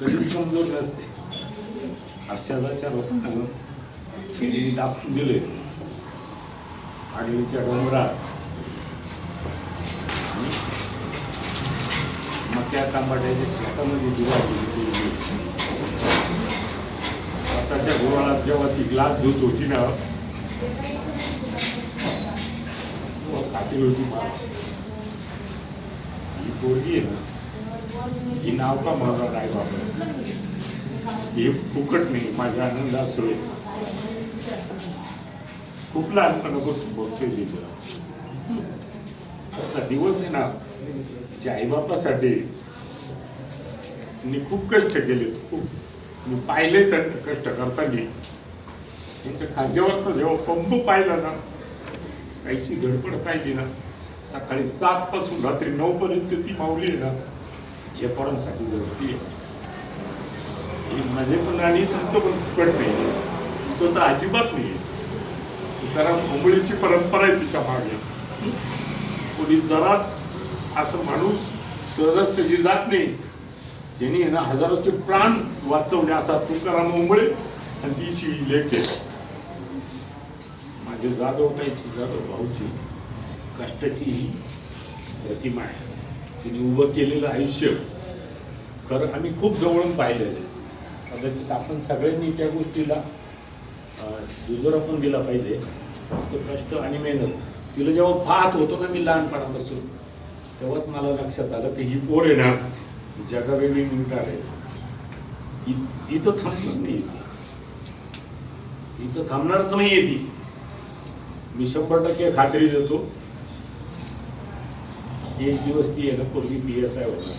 कधीच कमजोर नसते हर्षदाच्या लोकांना त्यांनी दाखवून दिले. आगलीच्या डोंगरात. आणि मक्या तांबाट्याच्या शेतामध्ये दिवा दिली. रसाच्या गोळात जेव्हा ती ग्लास धुत होती ना तेव्हा खाती होती मला ही पोरगी आहे ना ही नाव का मला नाही बाबा? हे फुकट नाही माझ्या आनंदा सोय खूप लहानपणापासून बघतोय तिथं. त्याचा दिवस आहे ना त्याच्या आईबापासाठी मी खूप कष्ट केले. खूप. मी पाहिले तर कष्ट करताना. त्यांच्या खांद्यावरचा जेव्हा पंप पाहिला ना काहीची गडबड पाहिली ना सकाळी सात पासून रात्री नऊ पर्यंत ती माऊली आहे ना या पोरांसाठी जगती माझे पण आणि तुमचं पण कट नाही स्वतः अजिबात नाही कारण मुंबईची परंपरा आहे तिच्यामागे. कोणी जरा असं माणूस सहजासहजी जात नाही. ज्यांनी आहे ना हजारोचे प्राण वाचवले असा तुकाराम उंबळे आणि तिची लेख माझे जाधव ताईची जाधव भाऊची कष्टाची ही प्रतिमा आहे. तिने उभं केलेलं आयुष्य. खरं आम्ही खूप जवळून पाहिलेलं आहे. कदाचित आपण सगळ्यांनी त्या गोष्टीला दुजोरा पण दिला पाहिजे. तो कष्ट आणि मेहनत. तिला जेव्हा पाहत होतो ना मी लहानपणापासून तेव्हाच मला लक्षात आलं की ही पोर येणार जगावेगळी निघणार आहे. इथं थांबणार नाही इथं थांबणारच नाही ती. मी शंभर टक्के खात्री देतो. एक दिवस ती आहे पूर्वी पी एस आय होणार.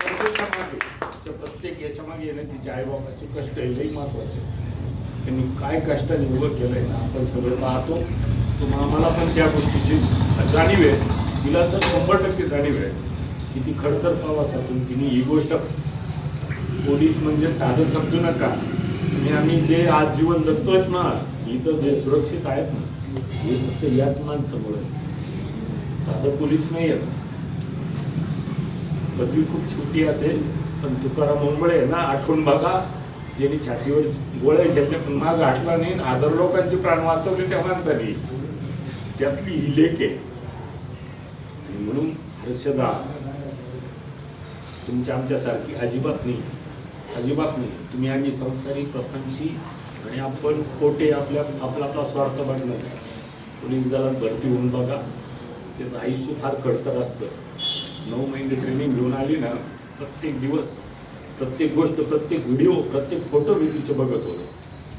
प्रत्येक प्रत्येक याच्या मागे येणं तिच्या आईबाबाचे कष्ट हे लई महत्त्वाचे. त्यांनी काय कष्टाने उभं केलंय ना आपण सगळं पाहतो. तुम्हाला मला पण त्या गोष्टीची जाणीव आहे. तिला तर शंभर टक्के जाणीव आहे की ती खडतर प्रवासातून तिने ही गोष्ट पोलीस म्हणजे साधं समजू नका. आणि आम्ही जे आज जीवन जगतोय ना इथं जे सुरक्षित आहेत ना हे फक्त याच माणसामुळे साधं पोलीस नाही आहेत. पदवी खूप छोटी असेल पण तुकाराम मुंबळे आहे ना आठवून बघा ज्यांनी छातीवर गोळ्या घेतल्या पण माग आठला नाही हजार लोकांचे प्राण वाचवले त्या माणसाने. त्यातली ही लेख आहे. म्हणून हर्षदा तुमच्या आमच्यासारखी अजिबात नाही. अजिबात नाही. तुम्ही आम्ही संसारी प्रथांशी आणि आपण खोटे आपल्या आपला आपला स्वार्थ बघणं पोलीस दलात भरती होऊन बघा. त्याचं आयुष्य फार खडतर असतं. नऊ महिने ट्रेनिंग घेऊन आली ना प्रत्येक दिवस प्रत्येक गोष्ट प्रत्येक व्हिडिओ प्रत्येक फोटो मी तिचे बघत होतो.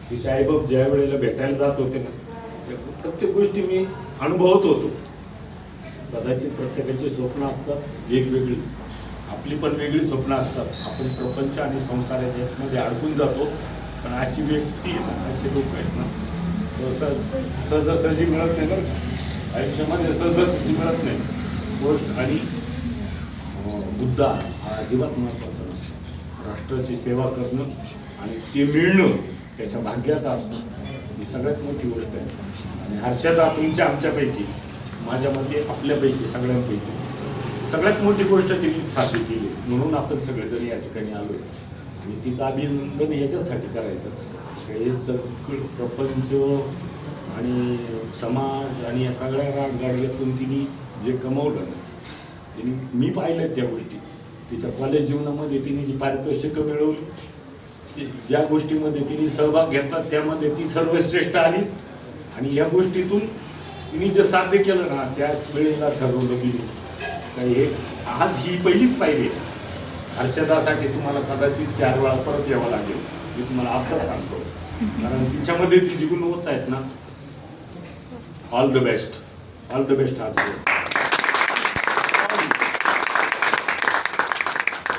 तिचे आईबाप ज्या वेळेला भेटायला जात होते ना त्या प्रत्येक गोष्टी मी अनुभवत होतो. कदाचित प्रत्येकाची स्वप्न असतात वेगवेगळी. आपली पण वेगळी स्वप्न असतात. आपण प्रपंच आणि संसाराच्या याच्यामध्ये अडकून जातो. पण अशी व्यक्ती आहे ना, असे लोक आहेत ना. सहसा सहजासहजी मिळत नाही ना आयुष्यामध्ये सहजासहजी मिळत नाही. गोष्ट आणि मुद्दा हा अजिबात महत्त्वाचा नसतो. राष्ट्राची सेवा करणं आणि ते मिळणं त्याच्या भाग्यात असणं ही सगळ्यात मोठी गोष्ट आहे. आणि हर्षदा तुमच्या आमच्यापैकी माझ्या मते आपल्यापैकी सगळ्यांपैकी. सगळ्यात मोठी गोष्ट तिने साध्य केली. म्हणून आपण सगळेजण या ठिकाणी आलो आणि तिचं अभिनंदन याच्याचसाठी करायचं. हे सगळं प्रपंच आणि समाज आणि या सगळ्या रागगाडीतून तिने जे कमवलं ना तिने मी पाहिलं त्या गोष्टी. तिच्या कॉलेज जीवनामध्ये तिने जी पारितोषिकं मिळवली ती- ज्या गोष्टीमध्ये तिने सहभाग घेतला त्यामध्ये ती सर्वश्रेष्ठ आली. आणि या गोष्टीतून तिने जे साध्य केलं ना त्याच वेळेला ठरवलं की का हे आज ही पहिलीच पाहिजे हर्षदासाठी तुम्हाला कदाचित चार वेळा परत यावं लागेल. मी तुम्हाला आत्ताच सांगतो. कारण तिच्यामध्ये ती जी होत आहेत ना. All the best all the best आज